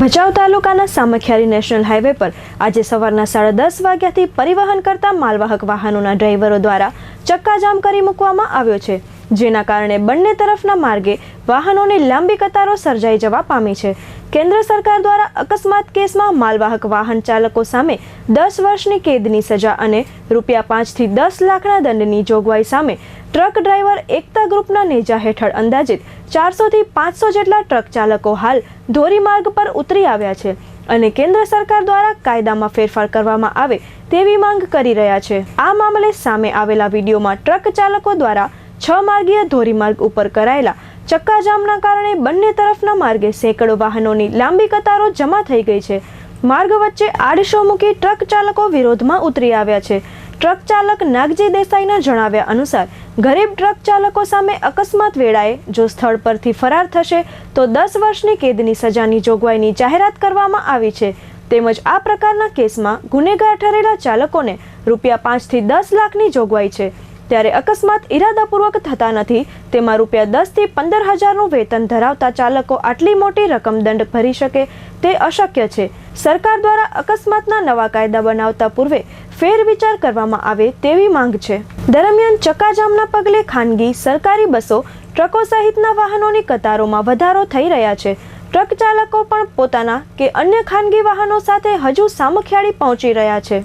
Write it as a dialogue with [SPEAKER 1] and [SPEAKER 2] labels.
[SPEAKER 1] ભચાઉ તાલુકાના Samakhiyari national highway પર આજે સવારના સાડા દસ વાગ્યાથી પરિવહન કરતા માલવાહક વાહનોના ડ્રાઈવરો દ્વારા ચક્કાજામ કરી મૂકવામાં આવ્યો છે, જેના કારણે બંને તરફના માર્ગે વાહનોની લાંબી કતારો સર્જાઈ જવા પામી છે. કેન્દ્ર સરકાર દ્વારા અકસ્માત કેસમાં માલવાહક વાહન ચાલકો સામે દસ વર્ષની કેદની સજા અને રૂપિયા પાંચથી દસ લાખના દંડની જોગવાઈ સામે ટ્રક ડ્રાઈવર એકતા ગ્રુપના નેજા હેઠળ અંદાજિત ચારસોથી પાંચસો જેટલા ટ્રક ચાલકો હાલ ધોરીમાર્ગ પર ઉતરી આવ્યા છે અને કેન્દ્ર સરકાર દ્વારા કાયદામાં ફેરફાર કરવામાં આવે તેવી માંગ કરી રહ્યા છે. આ મામલે સામે આવેલા વિડીયોમાં ટ્રક ચાલકો દ્વારા છ માર્ગીય ધોરીમાર્ગ ઉપર કરાયેલા ચક્કાજામના કારણે બંને તરફના માર્ગે સેંકડો વાહનોની લાંબી કતારો જમા થઈ ગઈ છે. માર્ગ વચ્ચે આડશો મૂકી ટ્રક ચાલકો વિરોધમાં ઉતરી આવ્યા છે. ટ્રક ચાલક નાગજી દેસાઈના જણાવ્યા અનુસાર, ગરીબ ટ્રક ચાલકો સામે અકસ્માત વેળાએ જો સ્થળ પરથી ફરાર થશે, તો દસ વર્ષની કેદની સજાની જોગવાઈની જાહેરાત કરવામાં આવી છે. તેમજ આ પ્રકારના કેસમાં ગુનેગાર ઠરેલા ચાલકોને રૂપિયા પાંચથી દસ લાખની જોગવાઈ છે. ત્યારે અકસ્માત ઇરાદાપૂર્વક થતા નથી. તેમાં રૂપિયા દસથી પંદર હજારનું વેતન ધરાવતા ચાલકો આટલી મોટી રકમ દંડ ભરી શકે તે અશક્ય છે. સરકાર દ્વારા અકસ્માતના નવા કાયદા બનાવતા પૂર્વે ફેરવિચાર કરવામાં આવે તેવી માંગ છે. દરમિયાન ચક્કાજામના પગલે ખાનગી, સરકારી બસો, ટ્રકો સહિતના વાહનોની કતારોમાં વધારો થઈ રહ્યા છે. ટ્રક ચાલકો પણ પોતાના કે અન્ય ખાનગી વાહનો સાથે હજુ સામખિયાળી પહોંચી રહ્યા છે.